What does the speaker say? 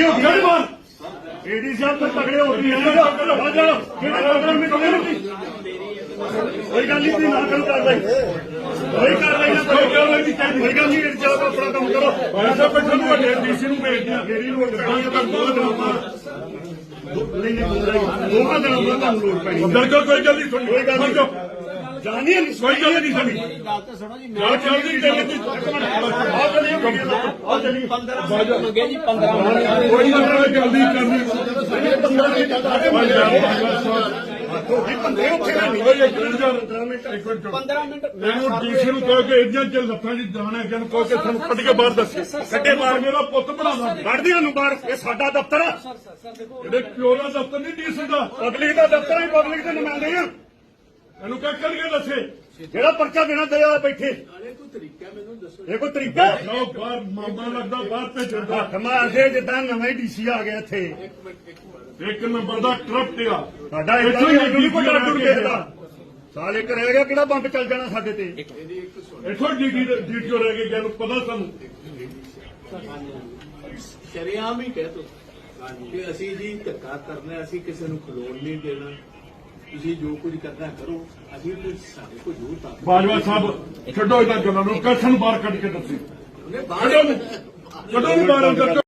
ਕਿਹੜੀ ਬਾਤ ਏਡੀ ਸਾਹਿਬ ਤਾਂ ਤਗੜੇ ਹੋ ਗਏ ਆ ਜਾ ਕਿਹੜਾ ਪ੍ਰੋਗਰਾਮ ਵਿੱਚ ਕੋਈ ਗੱਲ ਨਹੀਂ ਨਾ ਕਰੋ ਕਾਰਵਾਈ ਕੋਈ ਕਾਰਵਾਈ ਨਾ ਕੋਈ। ਕਾਰਵਾਈ ਨਹੀਂ ਚਾਹੀਦੀ ਕੋਈ ਗੱਲ ਨਹੀਂ ਸਾਹਿਬ ਆਪਣਾ ਕੰਮ ਕਰੋ। ਐਸਾ ਪੈਸਾ ਨੂੰ ਵੱਡੇ ਡੀਸੀ ਨੂੰ ਭੇਜ ਦਿਆ ਮੇਰੀ ਲੋੜ ਪੈਣੀ ਤਾਂ ਦੋ ਦਿਨਾਂ ਬਾਅਦ ਨਹੀਂ ਨਹੀਂ। ਦੋਹਾਂ ਦਿਨਾਂ ਬਾਅਦ ਤੁਹਾਨੂੰ ਲੋੜ ਪੈਣੀ ਬਿਲਕੁਲ ਕੋਈ ਗੱਲ ਨਹੀਂ ਕੋਈ ਗੱਲ ਨਹੀਂ। ਜਾਣੀ ਨਹੀਂ ਕੋਈ ਗੱਲ ਨਹੀਂ ਸਾਡੀ। ਗੱਲ ਤਾਂ ਸੁਣੋ ਜੀ ਗੱਲ ਚੱਲਦੀ ਚੱਲਦੀ ਆ ਚੱਲੀਏ ਆ ਚੱਲੀਏ 15 ਮੰਗੇ ਜੀ 15 ਮੰਗੇ ਕੋਈ ਨਾ ਜਲਦੀ ਕਰਨੀ। ਬੰਦੇ ਉੱਥੇ ਨਹੀਂ। ਹੋਏ ਇੱਕ ਮਿੰਟ ਇੱਕ ਮਿੰਟ 15 ਮਿੰਟ ਮੈਨੂੰ ਡੀਸੀ ਨੂੰ ਕਹੋ ਕਿ ਇੰਜਾਂ ਚ ਲੱਤਾਂ ਦੀ ਜਾਣਾ ਕਿ ਕਹੋ ਕਿ ਤੁਹਾਨੂੰ ਕੱਢ ਕੇ ਬਾਹਰ ਦੱਸੇ। ਕੱਢੇ ਬਾਹਰ ਮੇਰਾ ਪੁੱਤ ਬਣਾਵਾ। ਕੱਢਦੇ ਉਹਨੂੰ ਬਾਹਰ। ਇਹ ਸਾਡਾ ਦਫ਼ਤਰ ਆ। ਦਫ਼ਤਰ ਨਹੀਂ ਡੀਸੀ ਦਾ ਪਬਲਿਕ ਦਾ ਦਫ਼ਤਰ ਹੈ ਪਬਲਿਕ ਦੇ ਨੁਮਾਇੰਦੇ ਆ। ਇਹਨੂੰ ਕਹਿ ਕੱਢ ਕੇ ਦੱਸੇ? ਜਿਹੜਾ ਪਰਚਾ ਦੇਣਾ ਦੇ ਆ ਬੈਠੇ। ਕੋਈ ਤਰੀਕਾ ਮੈਨੂੰ ਦੱਸੋ। ਇਹ ਕੋਈ ਤਰੀਕਾ? ਲਓ ਬਾਹਰ ਮਾਮਾ ਲੱਗਦਾ ਬਾਹਰ ਭੇਜਦਾ ਹੱਥ ਮਾਰਦੇ ਜਿੱਦਾਂ ਨਵਾਂ ਡੀਸੀ ਆ ਗਿਆ ਇੱਥੇ। ਇੱਕ ਨੰਬਰ ਦਾ ਕਰਪਟ ਆ ਸਾਡਾ ਇੱਥੋਂ ਨਹੀਂ ਕੋਈ ਡਰ ਡੁਰ ਗਿਆ ਸਾਲੇ ਕਰ ਰਹਿ ਗਿਆ ਕਿਹੜਾ ਬੰਬ ਚੱਲ ਜਾਣਾ ਸਾਡੇ ਤੇ? ਇੱਥੋਂ ਡੀਟੀ ਡੀਟੀਓ ਰਹਿ ਗਏ ਜਿਹਨੂੰ ਪਤਾ ਸਾਨੂੰ। ਸ਼ਰਿਆਮ ਹੀ ਕਹਿ ਤੋ ਕਿ ਅਸੀਂ ਜੀ ਧੱਕਾ ਕਰਨਾ ਅਸੀਂ ਕਿਸੇ ਨੂੰ ਖਲੋਣ ਨਹੀਂ ਦੇਣਾ। ਤੁਸੀਂ ਜੋ ਕੁਝ ਕਰਨਾ ਕਰੋ ਅਸੀਂ ਤੇ ਸਾਡੇ ਕੋਲ ਜੋ ਤਾਕਤ ਬਾਜਵਾ ਸਾਹਿਬ ਛੱਡੋ ਇਹਨਾਂ ਗੱਲਾਂ ਨੂੰ ਕਸਨ ਬਾਹਰ ਕੱਢ ਕੇ ਦੱਸੀ? ਉਹਨੇ ਨੂੰ ਕੱਢੋ ਨੂੰ ਬਾਹਰ ਅੰਦਰ